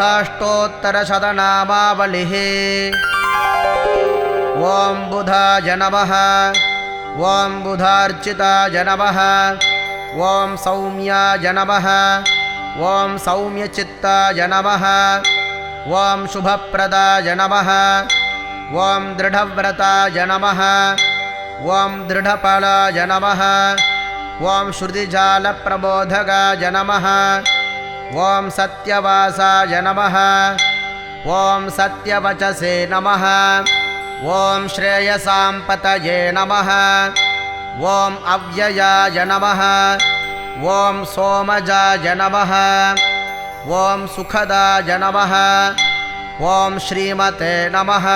बुधाष्टोत्तरशतनामावलिः। ॐ बुधाय नमः। ॐ बुधार्चिताय नमः। ॐ सौम्याय नमः। ॐ सौम्यचित्ताय नमः। ॐ शुभप्रदाय नमः। ॐ दृढव्रताय नमः। ॐ दृढफलाय नमः। ॐ श्रुतिजालप्रबोधकाय नमः ॐ सत्यवासाय नमः ॐ सत्यवचसे नमः ॐ श्रेयसाम्पतये नमः ॐ अव्ययाय नमः ॐ सोमजाय नमः ॐ सुखदाय नमः ॐ श्रीमते नमः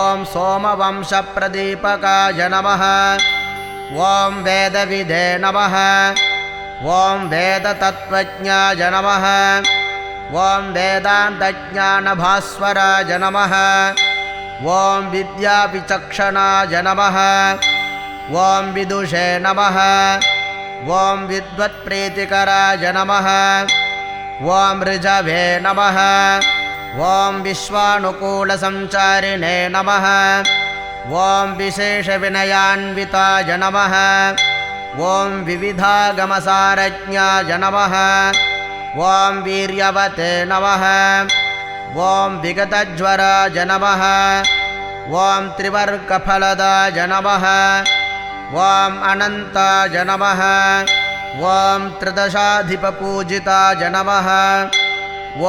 ॐ सोमवंशप्रदीपकाय नमः ॐ वेदविधे नमः ॐ वेदतत्त्वज्ञाय नमः। ॐ वेदान्तज्ञानभास्वराय नमः। ॐ विद्यापिचक्षणाय नमः। ॐ विदुषे नमः। ॐ विद्वत्प्रीतिकराय नमः। ॐ ऋजवे नमः। ॐ विश्वानुकूलसञ्चारिणे नमः। ॐ विशेषविनयान्विताय नमः ॐ विविधागमसारज्ञाय नमः ॐ वीर्यवते नमः। ॐ विगतज्वराय नमः ॐ त्रिवर्गफलदाय नमः ॐ अनन्ताय नमः ॐ त्रिदशाधिपपूजिताय नमः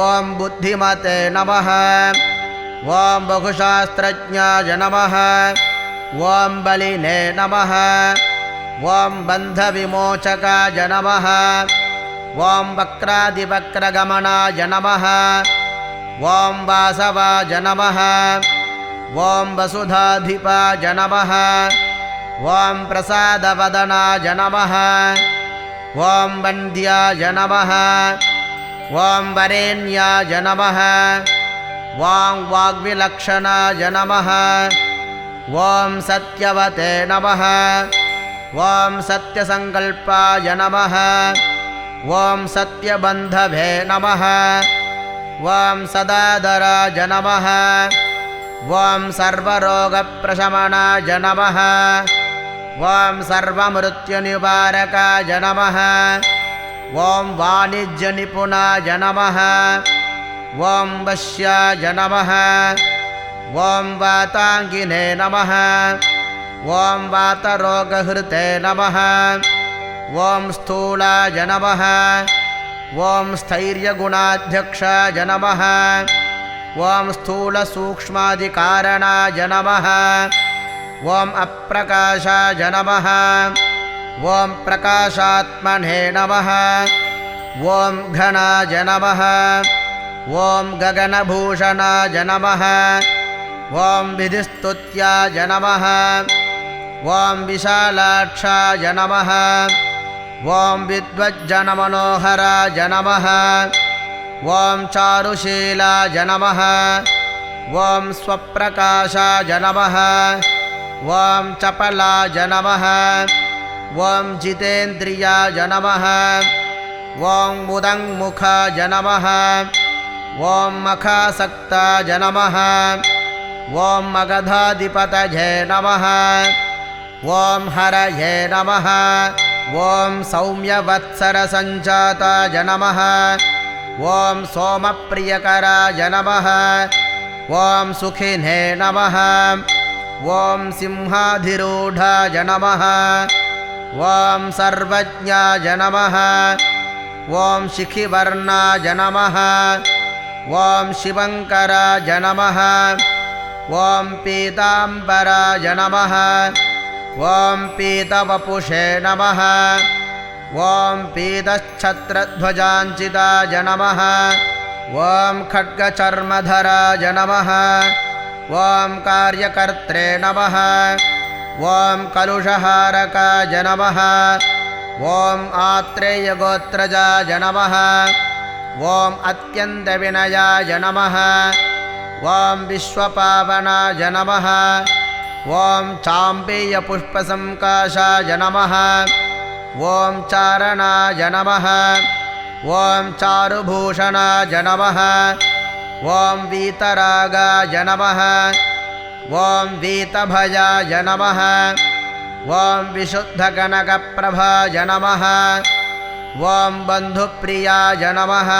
ॐ बुद्धिमते नमः। ॐ बहुशास्त्रज्ञाय नमः ॐ बलिने नमः ॐ बन्धविमोचकाय नमः ॐ वक्रादिवक्रगमनाय नमः। ॐ वासवाय नमः ॐ वसुधाधिपाय नमः। ॐ प्रसादवदनाय नमः। ॐ वन्द्याय नमः। ॐ वरेण्याय नमः। ॐ वाग्विलक्षणाय नमः। ॐ सत्यवते नमः ॐ सत्यसङ्कल्पाय नमः। ॐ सत्यबन्धवे नमः। ॐ सदादराय नमः। ॐ सर्वरोगप्रशमनाय नमः। ॐ सर्वमृत्युनिवारकाय नमः। ॐ वाणिज्यनिपुणाय नमः। ॐ वश्याय नमः। ॐ वाताङ्गिने नमः ॐ वातरोगहृते नमः। ॐ स्थूलाय नमः। ॐ स्थैर्यगुणाध्यक्षाय नमः। ॐ स्थूलसूक्ष्मादिकारणाय नमः। ॐ अप्रकाशाय नमः। ॐ प्रकाशात्मने नमः। ॐ घनाय नमः। ॐ गगनभूषणाय नमः। ॐ विधिस्तुत्याय नमः ॐ विशालाक्षाय नमः। ॐ विद्वज्जनमनोहराय नमः। ॐ चारुशीलाय नमः। ॐ स्वप्रकाशाय नमः। ॐ चपलाय नमः। ॐ जितेन्द्रियाय नमः। ॐ मुदङ्मुखाय नमः। ॐ मखासक्ताय नमः। ॐ मगधाधिपतये नमः। ॐ हरये नमः। ॐ सौम्यवत्सरसञ्जाताय नमः। ॐ सोमप्रियकराय नमः। ॐ सुखिने नमः। ॐ सिंहाधिरूढाय नमः। ॐ सर्वज्ञाय नमः। ॐ शिखिवर्णाय नमः। ॐ शिवङ्कराय नमः। ॐ पीताम्बराय नमः ॐ पीतवपुषे नमः। ॐ पीतच्छत्रध्वजाञ्चिताय नमः। ॐ खड्गचर्मधराय नमः। ॐ कार्यकर्त्रे नमः। ॐ कलुषहारकाय नमः। ॐ आत्रेयगोत्रजाय नमः। ॐ अत्यन्तविनयाय नमः। ॐ विश्वपावनाय नमः ॐ चाम्पेयपुष्पसङ्काशाय नमः। ॐ चारणाय नमः। ॐ चारुभूषणाय नमः। ॐ वीतरागाय नमः। ॐ वीतभयाय नमः। ॐ विशुद्धकनकप्रभाय नमः। ॐ बन्धुप्रियाय नमः।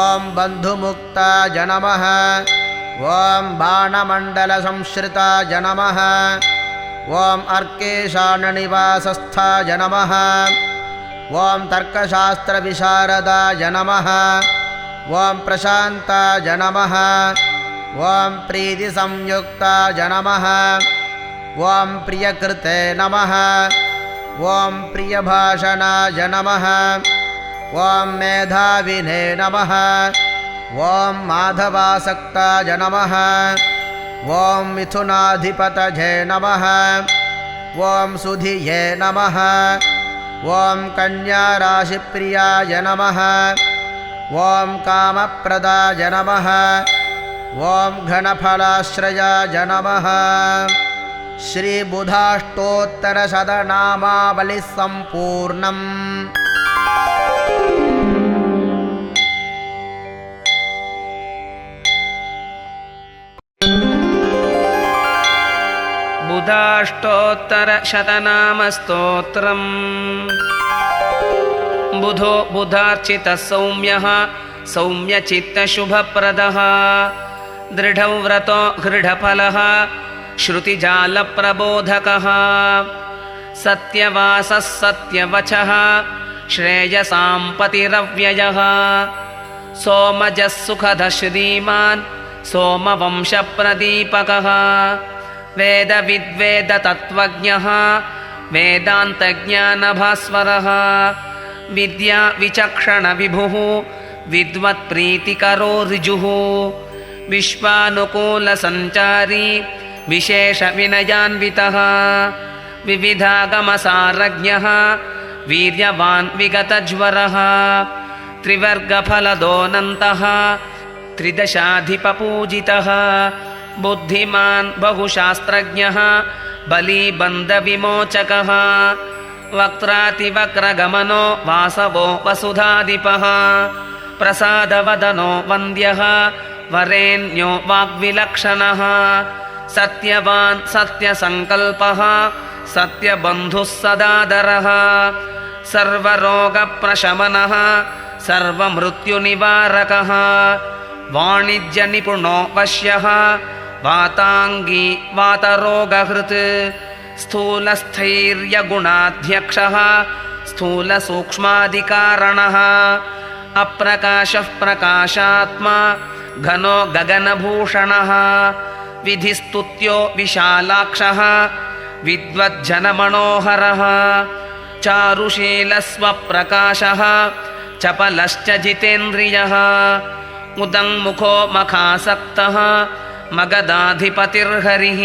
ॐ बन्धुमुक्ताय नमः ॐ बाणमण्डलसंश्रिताय नमः ॐ अर्केशाननिवासस्थाय नमः। ॐ तर्कशास्त्रविशारदाय नमः। ॐ प्रशान्ताय नमः। ॐ प्रीतिसंयुक्ताय नमः। ॐ प्रियकृते नमः। ॐ प्रियभाषणाय नमः। ॐ मेधाविने नमः ॐ माधवासक्ताय नमः। ॐ मिथुनाधिपतये नमः। ॐ सुधिये नमः। ॐ कन्याराशिप्रियाय नमः। ॐ कामप्रदाय नमः। ॐ घनफलाश्रयाय नमः। श्रीबुधाष्टोत्तरशतनामावलिः सम्पूर्णम् बुधाष्टोत्तरशतनामस्तोत्रम्। बुधो बुधार्चितः सौम्यः सौम्यचित्तशुभप्रदः। दृढव्रतो श्रुतिजालप्रबोधकः। सत्यवासः सत्यवचः श्रेयसाम्पतिरव्ययः सोमजः सुखदः श्रीमान् सोमवंशप्रदीपकः वेदविद्वेदतत्त्वज्ञः वेदान्तज्ञानभास्वरः विद्या विचक्षणविभुः विद्वत्प्रीतिकरो ऋजुः विश्वानुकूलसञ्चारी विशेषविनयान्वितः विविधागमसारज्ञः वीर्यवान् विगतज्वरः त्रिवर्गफलदोनन्तः त्रिदशाधिपपूजितः बुद्धिमान् बहुशास्त्रज्ञः बलीबन्धविमोचकः। वक्त्रातिवक्रगमनो वासवो वसुधाधिपः। प्रसादवदनो वन्द्यः वरेण्यो वाग्विलक्षणः। सत्यवान् सत्यसङ्कल्पः सत्यबन्धुः सदादरः। सर्वरोगप्रशमनः सर्वमृत्युनिवारकः वाणिज्यनिपुणो वश्यः वाताङ्गी वातरोगहृत्। स्थूलस्थैर्यगुणाध्यक्षः। स्थूलसूक्ष्मादिकारणः अप्रकाशः प्रकाशात्मा। घनो गगनभूषणः। विधिस्तुत्यो विशालाक्षः। विद्वज्जनमनोहरः। चारुशीलस्वप्रकाशः। चपलश्च जितेन्द्रियः उदङ्मुखो मखासक्तः मगधाधिपतिर्हरिः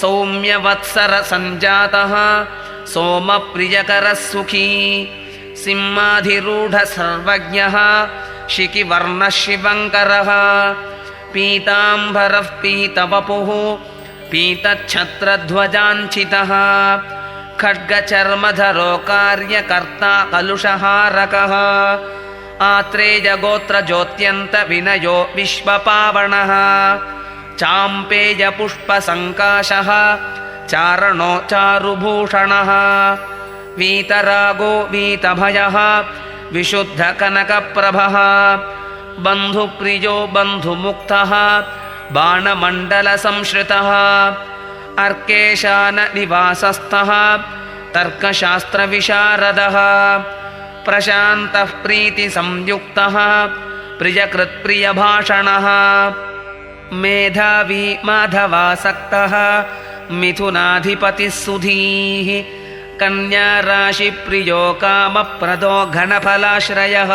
सौम्यवत्सरसञ्जातः सोमप्रियकरः सुखी सिंहाधिरूढसर्वज्ञः शिखिवर्णः शिवङ्करः पीताम्बरः पीतवपुः पीतच्छत्रध्वजाञ्चितः। खड्गचर्मधरो कार्यकर्ता कलुषहारकः आत्रेयगोत्रज्योत्यन्तविनयो विश्वपावणः चाम्पेयपुष्पसङ्काशः चारणो चारुभूषणः। वीतरागो वीतभयः विशुद्धकनकप्रभः। बन्धुप्रियो बन्धुमुक्तः बाणमण्डलसंश्रितः। अर्केशाननिवासस्थः तर्कशास्त्रविशारदः प्रशान्तः प्रीतिसंयुक्तः प्रियकृत्प्रियभाषणः। मेधावी माधवासक्तः मिथुनाधिपतिः सुधीः कन्याराशिप्रियो कामप्रदो घनफलाश्रयः।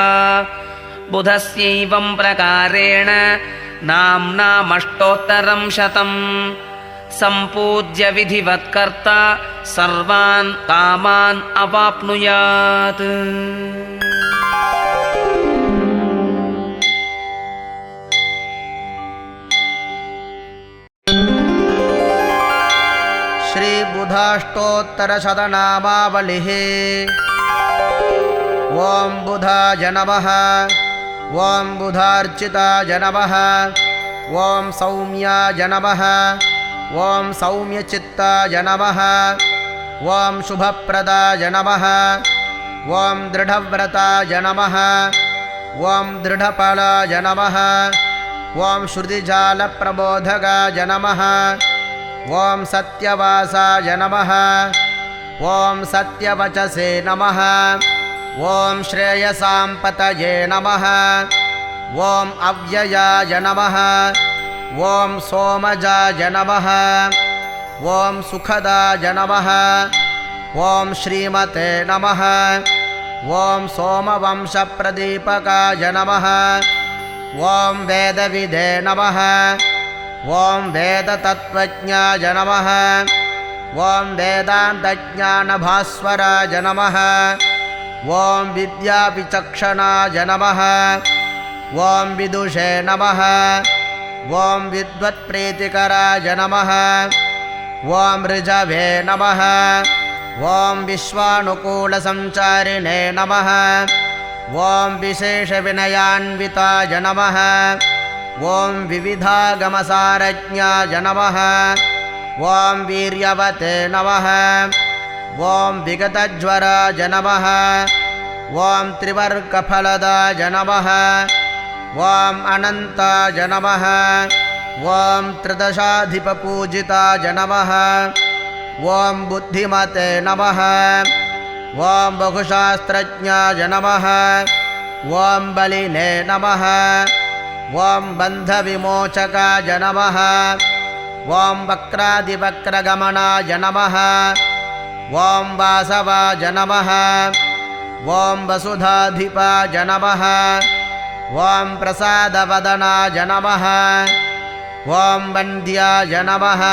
बुधस्यैवं प्रकारेण नाम्नामष्टोत्तरं शतम् सम्पूज्य विधिवत्कर्ता सर्वान् कामान् अवाप्नुयात्। श्रीबुधाष्टोत्तरशतनामावलिः। ॐ बुधाय नमः। ॐ बुधार्चिताय नमः। ॐ सौम्याय नमः ॐ सौम्यचित्ताय नमः। ॐ शुभप्रदाय नमः। ॐ दृढव्रताय नमः। ॐ दृढफलाय नमः। ॐ श्रुतिजालप्रबोधकाय नमः। ॐ सत्यवासाय नमः। ॐ सत्यवचसे नमः। ॐ श्रेयसां पतये नमः। ॐ अव्ययाय नमः ॐ सोमजाय नमः ॐ सुखदाय नमः ॐ श्रीमते नमः ॐ सोमवंशप्रदीपकाय नमः ॐ वेदविदे नमः ॐ वेदतत्त्वज्ञाय नमः ॐ वेदान्तज्ञानभास्वराय नमः ॐ विद्याविचक्षणाय नमः ॐ विदुषे नमः ॐ विद्वत्प्रीतिकराय नमः। ॐ ऋजवे नमः। ॐ विश्वानुकूलसञ्चारिणे नमः। ॐ विशेषविनयान्विताय नमः। ॐ विविधागमसारज्ञाय नमः। ॐ वीर्यवते नमः। ॐ विगतज्वराय नमः। ॐ त्रिवर्गफलदाय नमः ॐ अनन्ताय नमः ॐ त्रिदशाधिपपूजिताय नमः ॐ बुद्धिमते नमः ॐ बहुशास्त्रज्ञाय नमः ॐ बलिने नमः ॐ बन्धविमोचकाय नमः ॐ वक्रादिवक्रगमनाय नमः ॐ वासवाय नमः ॐ वसुधाधिपाय नमः ॐ प्रसादवदनाय नमः ॐ वन्द्याय नमः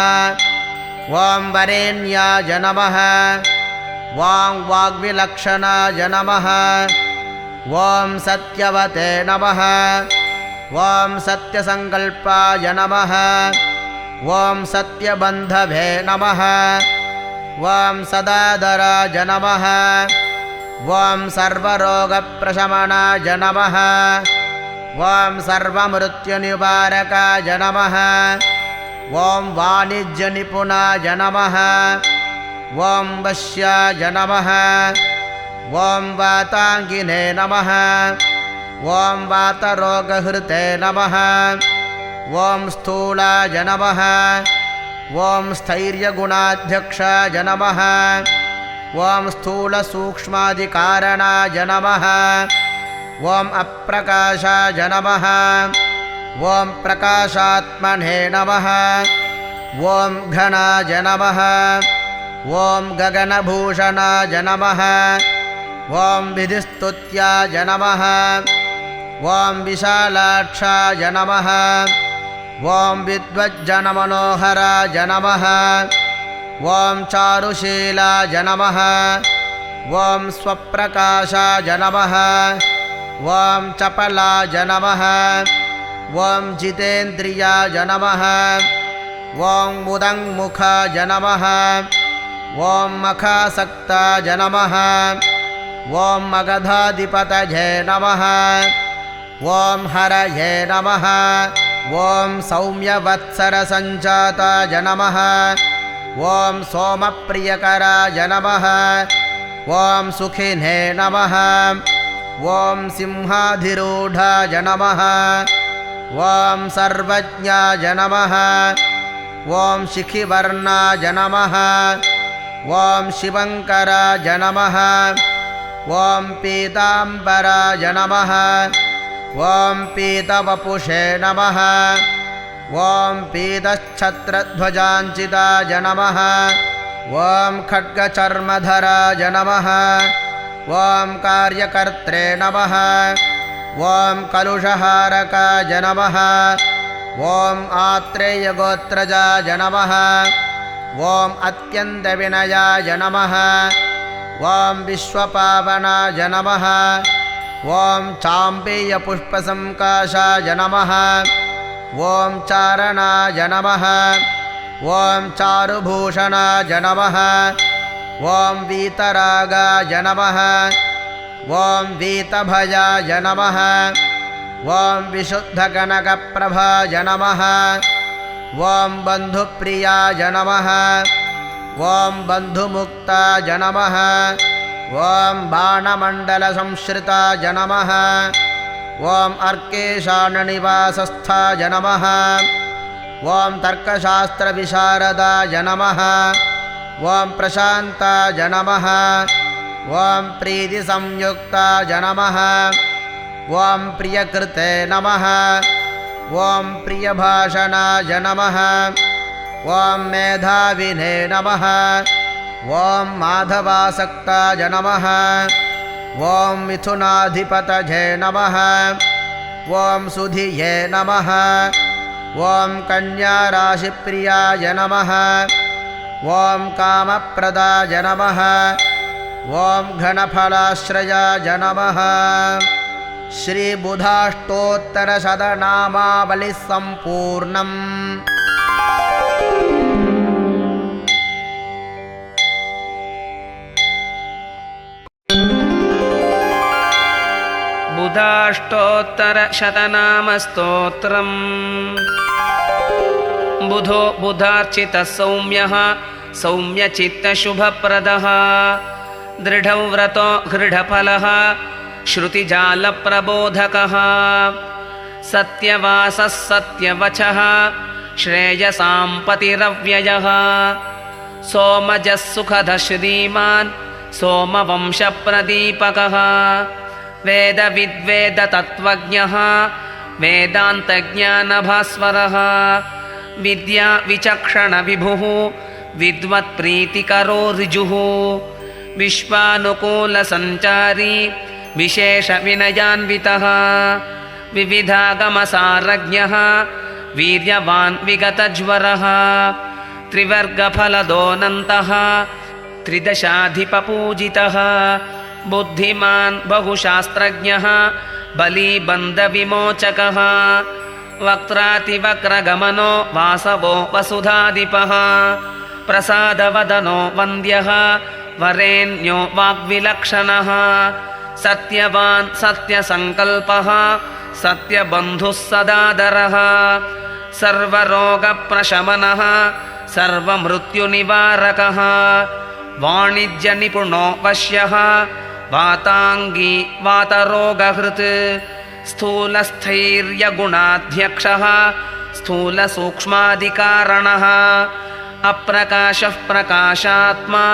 ॐ वरेण्याय नमः ॐ वाग्विलक्षणाय नमः ॐ सत्यवते नमः ॐ सत्यसङ्कल्पाय नमः ॐ सत्यबन्धवे नमः ॐ सदादराय नमः ॐ सर्वरोगप्रशमनाय नमः ॐ सर्वमृत्युनिवारकाय नमः ॐ वाणिज्यनिपुणाय नमः ॐ वश्याय नमः ॐ वाताङ्गिने नमः। ॐ वातरोगहृते नमः। ॐ स्थूलाय नमः ॐ स्थैर्यगुणाध्यक्षाय नमः ॐ स्थूलसूक्ष्मादिकारणाय नमः ॐ अप्रकाशाय नमः ॐ प्रकाशात्मने नमः ॐ घनाय नमः ॐ गगनभूषणाय नमः ॐ विधिस्तुत्याय नमः ॐ विशालाक्षाय नमः ॐ विद्वज्जनमनोहराय नमः ॐ चारुशीलाय नमः ॐ स्वप्रकाशाय नमः ॐ चपलाय नमः। ॐ जितेन्द्रियाय नमः। ॐ मुदङ्मुखाय नमः। ॐ मखासक्ताय नमः। ॐ मगधाधिपतये नमः। ॐ हरये नमः। ॐ सौम्यवत्सरसञ्जाताय नमः। ॐ सोमप्रियकराय नमः। ॐ सुखिने नमः ॐ सिंहाधिरूढाय नमः ॐ सर्वज्ञाय नमः ॐ शिखिवर्णाय नमः ॐ शिवङ्कराय नमः ॐ पीताम्बराय नमः ॐ पीतवपुषे नमः। ॐ पीतच्छत्रध्वजाञ्चिताय नमः ॐ खड्गचर्मधराय नमः ॐ कार्यकर्त्रे नमः। ॐ कलुषहारकाय नमः ॐ आत्रेयगोत्रजाय नमः। ॐ अत्यन्तविनयाय नमः। ॐ विश्वपावनाय नमः। ॐ चाम्बेयपुष्पसङ्काशाय नमः। ॐ चारणाय नमः। ॐ चारुभूषणाय नमः ॐ वीतरागाय नमः। ॐ वीतभयाय नमः। ॐ विशुद्धकनकप्रभाय नमः। ॐ बन्धुप्रियाय नमः। ॐ बन्धुमुक्ताय नमः। ॐ बाणमण्डलसंश्रिताय नमः। ॐ अर्केशाननिवासस्थाय नमः। ॐ तर्कशास्त्रविशारदाय नमः ॐ प्रशान्ताय नमः ॐ प्रीतिसंयुक्ताय नमः ॐ प्रियकृते नमः। ॐ प्रियभाषणाय नमः ॐ मेधाविने नमः। ॐ माधवासक्ताय नमः ॐ मिथुनाधिपतये नमः। ॐ सुधिये नमः। ॐ कन्याराशिप्रियाय नमः ॐ कामप्रदाय नमः। ॐ घनफलाश्रयाय नमः। श्रीबुधाष्टोत्तरशतनामावलिः सम्पूर्णम् बुधाष्टोत्तरशतनामस्तोत्रम् बुधो बुधार्चितः सौम्यः सौम्यचित्तशुभप्रदः। दृढव्रतो हृढफलः श्रुतिजालप्रबोधकः। सत्यवासः सत्यवचः श्रेयसाम्पतिरव्ययः सोमजः सुखदः श्रीमान् सोमवंशप्रदीपकः। वेदविद्वेदतत्त्वज्ञः वेदान्तज्ञानभास्वरः विद्या विचक्षणविभुः विद्वत्प्रीतिकरो ऋजुः। विश्वानुकूलसञ्चारी विशेषविनयान्वितः विविधागमसारज्ञः वीर्यवान् विगतज्वरः त्रिवर्गफलदोनन्तः त्रिदशाधिपपूजितः बुद्धिमान् बहुशास्त्रज्ञः बलीबन्धविमोचकः वक्त्रातिवक्रगमनो वासवो वसुधाधिपः प्रसादवदनो वन्द्यः वरेण्यो वाग्विलक्षणः। सत्यवान् सत्यसङ्कल्पः सत्यबन्धुः सदादरः। सर्वरोगप्रशमनः सर्वमृत्युनिवारकः। वाणिज्यनिपुणो वश्यः वाताङ्गी वातरोगहृत् स्थूलस्थैर्यगुणाध्यक्षः स्थूलसूक्ष्मादिकारणः अप्रकाशः प्रकाशात्मा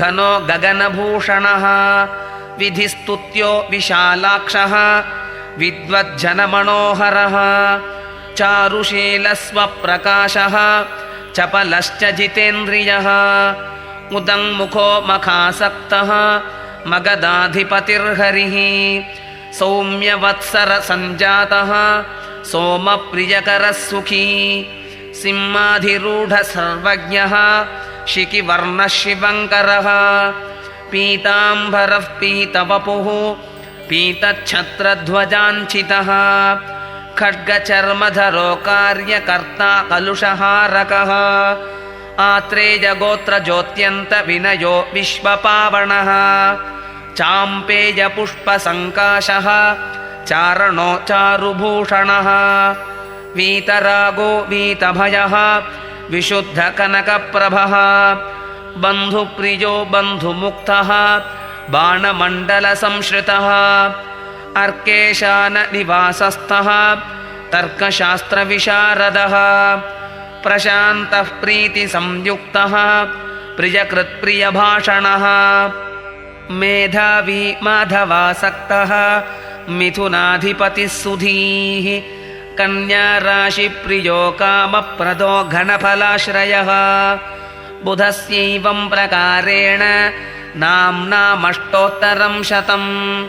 घनो गगनभूषणः। विधिस्तुत्यो विशालाक्षः विद्वज्जनमनोहरः। चारुशीलस्वप्रकाशः चपलश्च जितेन्द्रियः उदङ्मुखो मखासक्तः मगधाधिपतिर्हरिः सौम्यवत्सरसञ्जातः सोमप्रियकरः सुखी सिंहाधिरूढः सर्वज्ञः शिखिवर्णः शिवङ्करः पीताम्बरः पीतवपुः पीतच्छत्रध्वजाञ्चितः खड्गचर्मधरो कार्यकर्ता कलुषहारकः आत्रेयगोत्रज्योत्यन्तविनयो विश्वपावणः चाम्पेयपुष्पसङ्काशः चारणो चारुभूषणः वीतरागो वीतभयः विशुद्धकनकप्रभः बन्धुप्रियो बन्धुमुक्तः बाणमण्डलसंश्रितः अर्केशाननिवासस्थः तर्कशास्त्रविशारदः प्रशान्तः प्रीतिसंयुक्तः प्रियकृत्प्रियभाषणः मेधावी माधवासक्तः मिथुनाधिपतिः सुधीः कन्याराशिप्रियो कामप्रदो घनफलाश्रयः। बुधस्यैवं प्रकारेण नाम्नामष्टोत्तरं शतम्।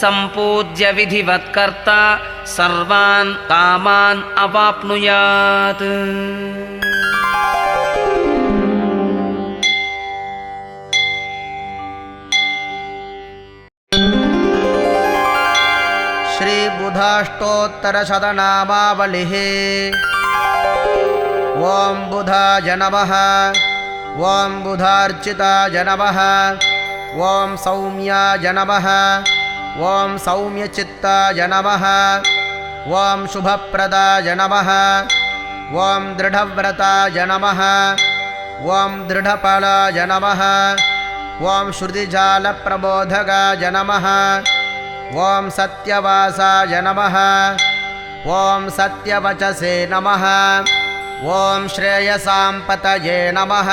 सम्पूज्य विधिवत्कर्ता सर्वान् कामान् अवाप्नुयात् श्रीबुधाष्टोत्तरशतनामावलिः ॐ बुधाय नमः ॐ बुधार्चिताय नमः ॐ सौम्याय नमः ॐ सौम्यचित्ताय नमः ॐ शुभप्रदाय नमः ॐ दृढव्रताय नमः ॐ दृढफलाय नमः ॐ श्रुतिजालप्रबोधकाय नमः ॐ सत्यवासाय नमः। ॐ सत्यवचसे नमः। ॐ श्रेयसां पतये नमः।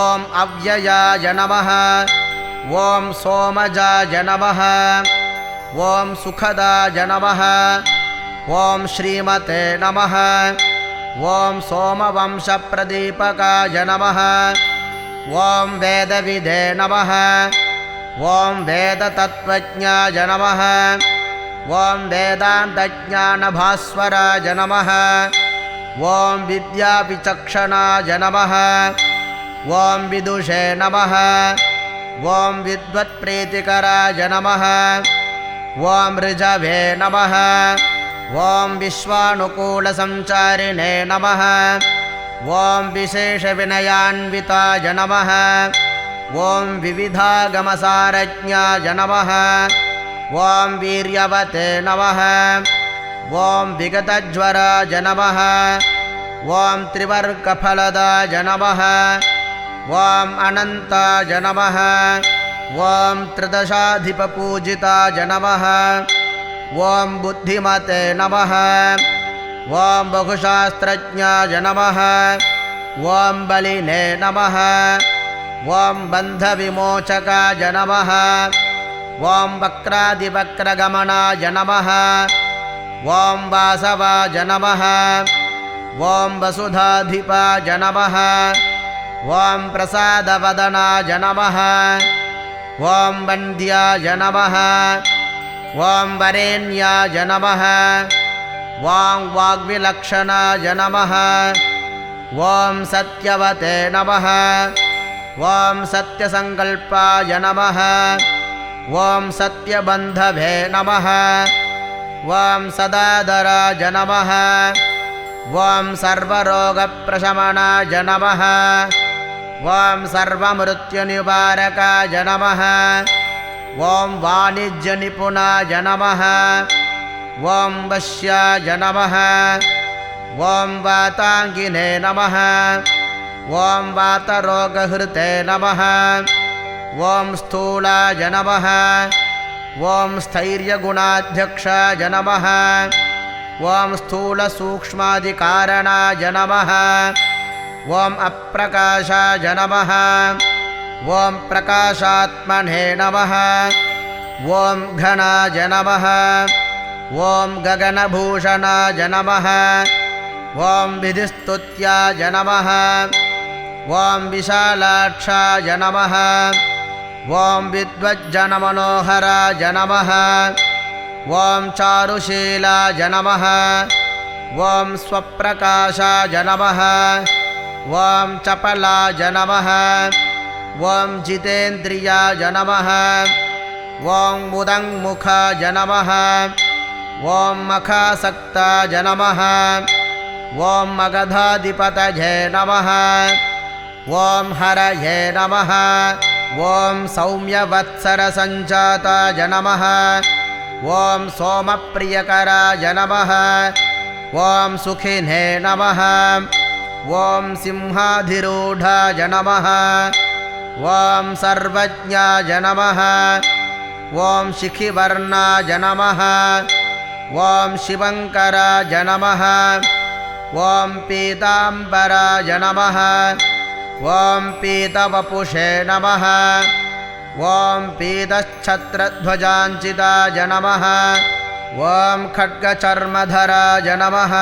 ॐ अव्ययाय नमः। ॐ सोमजाय नमः। ॐ सुखदाय नमः। ॐ श्रीमते नमः। ॐ सोमवंशप्रदीपकाय नमः। ॐ वेदविदे नमः ॐ वेदतत्त्वज्ञाय नमः। ॐ वेदान्तज्ञानभास्वराय नमः। ॐ विद्याविचक्षणाय नमः। ॐ विदुषे नमः। ॐ विद्वत्प्रीतिकराय नमः। ॐ ऋजवे नमः। ॐ विश्वानुकूलसञ्चारिणे नमः। ॐ विशेषविनयान्विताय नमः ॐ विविधागमसारज्ञाय नमः ॐ वीर्यवते नमः। ॐ विगतज्वराय नमः ॐ त्रिवर्गफलदाय नमः ॐ अनन्ताय नमः ॐ त्रिदशाधिपपूजिताय नमः ॐ बुद्धिमते नमः। ॐ बहुशास्त्रज्ञाय नमः ॐ बलिने नमः ॐ बन्धविमोचकाय नमः ॐ वक्रादिवक्रगमनाय नमः। ॐ वासवाय नमः ॐ वसुधाधिपाय नमः ॐ प्रसादवदनाय नमः। ॐ वन्द्याय नमः। ॐ वरेण्याय नमः। ॐ वाग्विलक्षणाय नमः। ॐ सत्यवते नमः ॐ सत्यसङ्कल्पाय नमः। ॐ सत्यबन्धवे नमः। ॐ सदादराय नमः। ॐ सर्वरोगप्रशमनाय नमः। ॐ सर्वमृत्युनिवारकाय नमः। ॐ वाणिज्यनिपुणाय नमः। ॐ वश्याय नमः। ॐ वाताङ्गिने नमः ॐ वातरोगहृते नमः। ॐ स्थूलाय नमः। ॐ स्थैर्यगुणाध्यक्षाय नमः। ॐ स्थूलसूक्ष्मादिकारणाय नमः। ॐ अप्रकाशाय नमः। ॐ प्रकाशात्मने नमः। ॐ घनाय नमः। ॐ गगनभूषणाय नमः। ॐ विधिस्तुत्याय नमः ॐ विशालाक्षाय नमः ॐ विद्वज्जनमनोहराय नमः ॐ चारुशीलाय नमः ॐ स्वप्रकाशाय नमः ॐ चपलाय नमः ॐ जितेन्द्रियाय नमः ॐ मुदङ्मुखाय नमः ॐ मखासक्ताय नमः ॐ मगधाधिपतये नमः। ॐ हरये नमः। ॐ सौम्यवत्सरसञ्जाताय नमः। ॐ सोमप्रियकराय नमः। ॐ सुखिने नमः। ॐ सिंहाधिरूढाय नमः। ॐ सर्वज्ञाय नमः। ॐ शिखिवर्णाय नमः। ॐ शिवङ्कराय नमः। ॐ पीताम्बराय नमः ॐ पीतवपुषे नमः। ॐ पीतच्छत्रध्वजाञ्चिताय नमः। ॐ खड्गचर्मधराय नमः।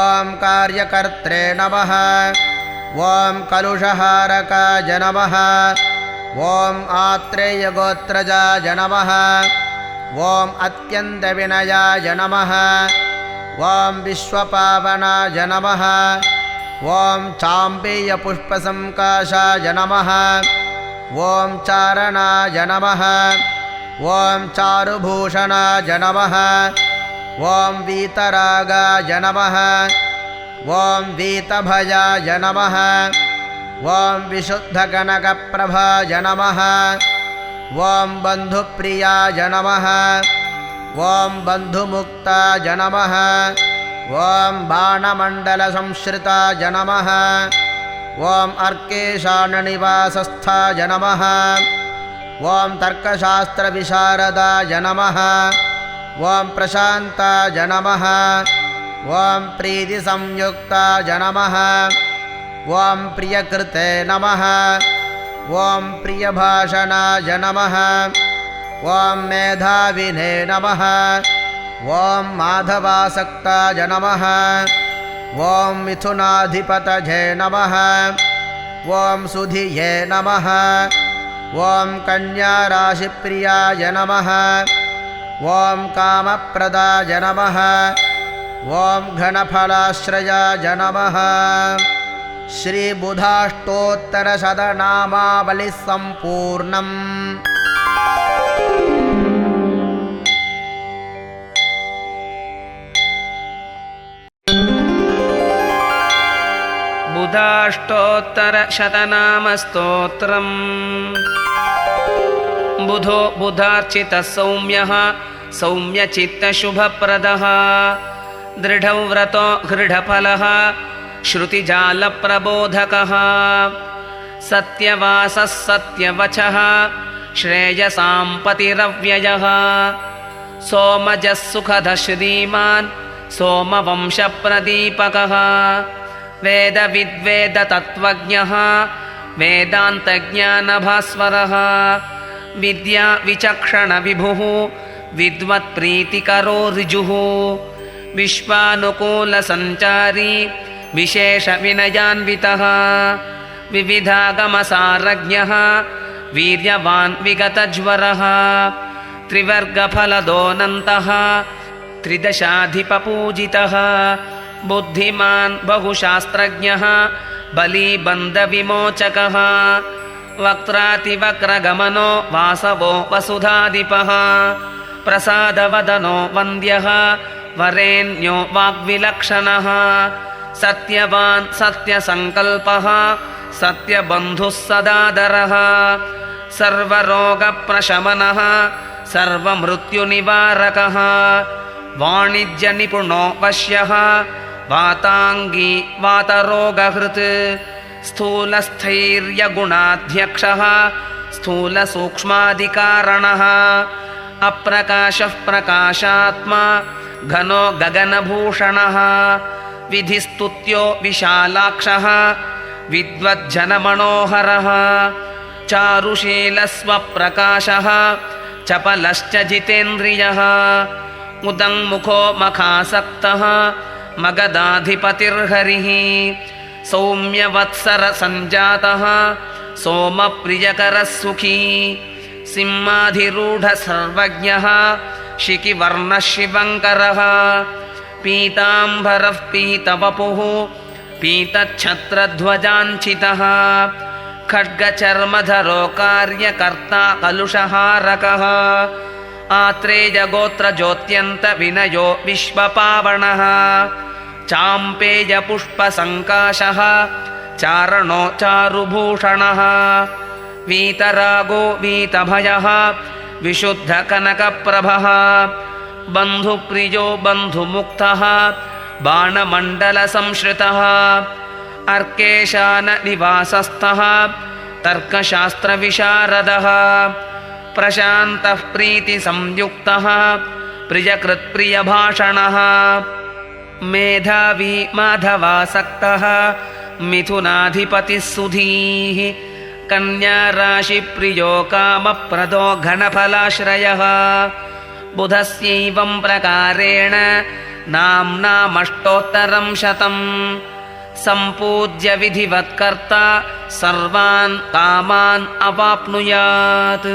ॐ कार्यकर्त्रे नमः। ॐ कलुषहारकाय नमः। ॐ आत्रेयगोत्रजाय नमः। ॐ अत्यन्तविनयाय नमः। ॐ विश्वपावनाय नमः ॐ चाम्पेयपुष्पसङ्काशाय नमः। ॐ चारणाय नमः। ॐ चारुभूषणाय नमः। ॐ वीतरागाय नमः। ॐ वीतभयाय नमः। ॐ विशुद्धकनकप्रभाय नमः। ॐ बन्धुप्रियाय नमः। ॐ बन्धुमुक्ताय नमः ॐ बाणमण्डलसंश्रिताय नमः ॐ अर्केशाननिवासस्थाय नमः ॐ तर्कशास्त्रविशारदाय नमः ॐ प्रशान्ताय नमः ॐ प्रीतिसंयुक्ताय नमः ॐ प्रियकृते नमः। ॐ प्रियभाषणाय नमः ॐ मेधाविने नमः ॐ माधवासक्ताय नमः। ॐ मिथुनाधिपतये नमः। ॐ सुधिये नमः। ॐ कन्याराशिप्रियाय नमः। ॐ कामप्रदाय नमः। ॐ घनफलाश्रयाय नमः। श्रीबुधाष्टोत्तरशतनामावलिः सम्पूर्णम् बुधाष्टोत्तरशतनामस्तोत्रम् बुधो बुधार्चितः सौम्यः सौम्यचित्तशुभप्रदः दृढव्रतो हृढफलः श्रुतिजालप्रबोधकः। सत्यवासः सत्यवचः श्रेयसाम्पतिरव्ययः सोमजः सुखदः श्रीमान् सोमवंशप्रदीपकः वेदविद्वेदतत्त्वज्ञः वेदान्तज्ञानभास्वरः। विद्याविचक्षणविभुः विद्वत्प्रीतिकरो ऋजुः। विश्वानुकूलसञ्चारी विशेषविनयान्वितः। विविधागमसारज्ञः वीर्यवान् विगतज्वरः। त्रिवर्गफलदोनन्तः त्रिदशाधिपपूजितः बुद्धिमान् बहुशास्त्रज्ञः बलीबन्धविमोचकः वक्त्रातिवक्रगमनो वासवो वसुधाधिपः प्रसादवदनो वन्द्यः वरेण्यो वाग्विलक्षणः सत्यवान् सत्यसङ्कल्पः सत्यबन्धुः सदादरः सर्वरोगप्रशमनः सर्वमृत्युनिवारकः वाणिज्यनिपुणो वश्यः वाताङ्गी वातरोगहृत्। स्थूलस्थैर्यगुणाध्यक्षः स्थूलसूक्ष्मादिकारणः अप्रकाशः प्रकाशात्मा घनो गगनभूषणः। विधिस्तुत्यो विशालाक्षः विद्वज्जनमनोहरः। चारुशीलस्वप्रकाशः चपलश्च जितेन्द्रियः। उदङ्मुखो मखासक्तः मगधाधिपतिर्हरिः सौम्यवत्सरसञ्जातः सोमप्रियकरः सुखी सिंहाधिरूढः शिखिवर्णः शिवङ्करः पीताम्बरः पीतवपुः पीतच्छत्रध्वजाञ्छितः खड्गचर्मधरो कार्यकर्ता कलुषहारकः आत्रेयगोत्रज्योत्यन्तविनयो विश्वपावणः चाम्पेयपुष्पसङ्काशः चारणो चारुभूषणः। वीतरागो वीतभयः विशुद्धकनकप्रभः। बन्धुप्रियो बन्धुमुक्तः बाणमण्डलसंश्रितः। अर्केशाननिवासस्थः तर्कशास्त्रविशारदः प्रशान्तः प्रीतिसंयुक्तः प्रियकृत्प्रियभाषणः। मेधावी माधवासक्तः मिथुनाधिपतिः सुधीः कन्याराशिप्रियो कामप्रदो घनफलाश्रयः। बुधस्यैवं प्रकारेण नाम्नामष्टोत्तरं शतम् सम्पूज्य विधिवत्कर्ता सर्वान् कामान् अवाप्नुयात्